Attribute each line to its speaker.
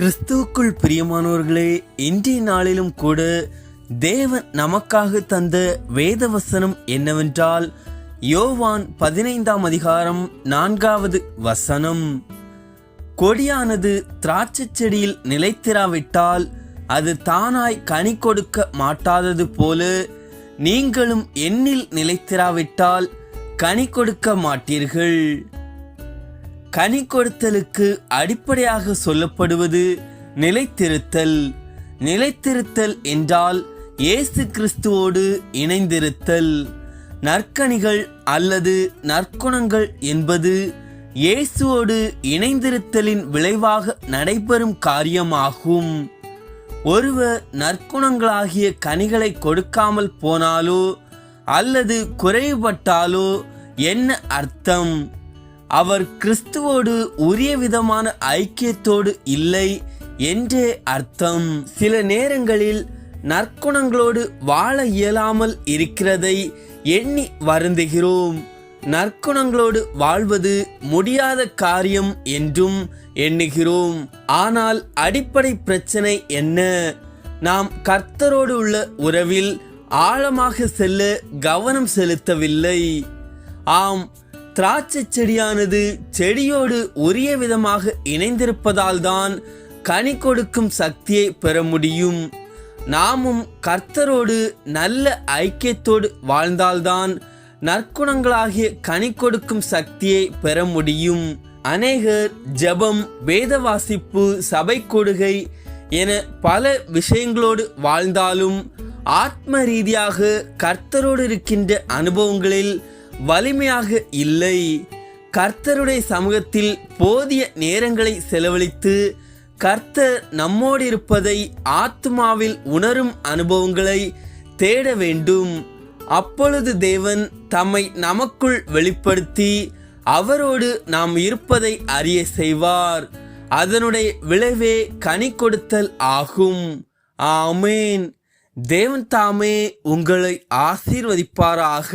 Speaker 1: கிறிஸ்துவுக்குள் பிரியமானவர்களே இன்றைய நாளிலும் கூட தேவன் நமக்காக தந்த வேத வசனம் என்னவென்றால் யோவான் பதினைந்தாம் அதிகாரம் நான்காவது வசனம். கொடியானது திராட்சைச் செடியில் நிலைத்திராவிட்டால் அது தானாய் கனி கொடுக்க மாட்டாதது போல நீங்களும் எண்ணில் நிலைத்திராவிட்டால் கனி கொடுக்க மாட்டீர்கள். கனி கொடுத்தலுக்கு அடிப்படையாக சொல்லப்படுவது நிலைத்திருத்தல். நிலைத்திருத்தல் என்றால் இயேசு கிறிஸ்துவோடு இணைந்திருத்தல். நற்கனிகள் அல்லது நற்குணங்கள் என்பது இயேசுவோடு இணைந்திருத்தலின் விளைவாக நடைபெறும் காரியமாகும். ஒருவர் நற்குணங்களாகிய கனிகளை கொடுக்காமல் போனாலோ அல்லது குறைவுபட்டாலோ என்ன அர்த்தம்? அவர் கிறிஸ்துவோடு உரிய விதமான ஐக்கியத்தோடு இல்லை என்றே அர்த்தம். சில நேரங்களில் நற்குணங்களோடு வாழ இயலாமல் இருக்கிறதை எண்ணி வருந்துகிறோம். நற்குணங்களோடு வாழ்வது முடியாத காரியம் என்றும் எண்ணுகிறோம். ஆனால் அடிப்படை பிரச்சனை என்ன? நாம் கர்த்தரோடு உள்ள உறவில் ஆழமாக செல்ல கவனம் செலுத்தவில்லை. ஆம் திராட்சை செடியானது செடியோடு உரிய விதமாக இணைந்திருப்பதால் தான் கனி கொடுக்கும் சக்தியை பெற முடியும். நாமும் கர்த்தரோடு நல்ல ஐக்கியத்தோடு வாழ்ந்தால்தான் நற்குணங்களாகிய கனி கொடுக்கும் சக்தியை பெற முடியும். அநேகர் ஜெபம் வேத வாசிப்பு சபை கொடுகை என பல விஷயங்களோடு வாழ்ந்தாலும் ஆத்ம ரீதியாக கர்த்தரோடு இருக்கின்ற அனுபவங்களில் வலிமையாக இல்லை. கர்த்தருடைய சமூகத்தில் போதிய நேரங்களை செலவழித்து கர்த்தர் நம்மோடு இருப்பதை ஆத்மாவில் உணரும் அனுபவங்களை தேட வேண்டும். அப்பொழுது தேவன் தம்மை நமக்குள் வெளிப்படுத்தி அவரோடு நாம் இருப்பதை அறிய செய்வார். அதனுடைய விளைவே கனி கொடுத்தல் ஆகும். ஆமேன். தேவன் தாமே உங்களை ஆசீர்வதிப்பாராக.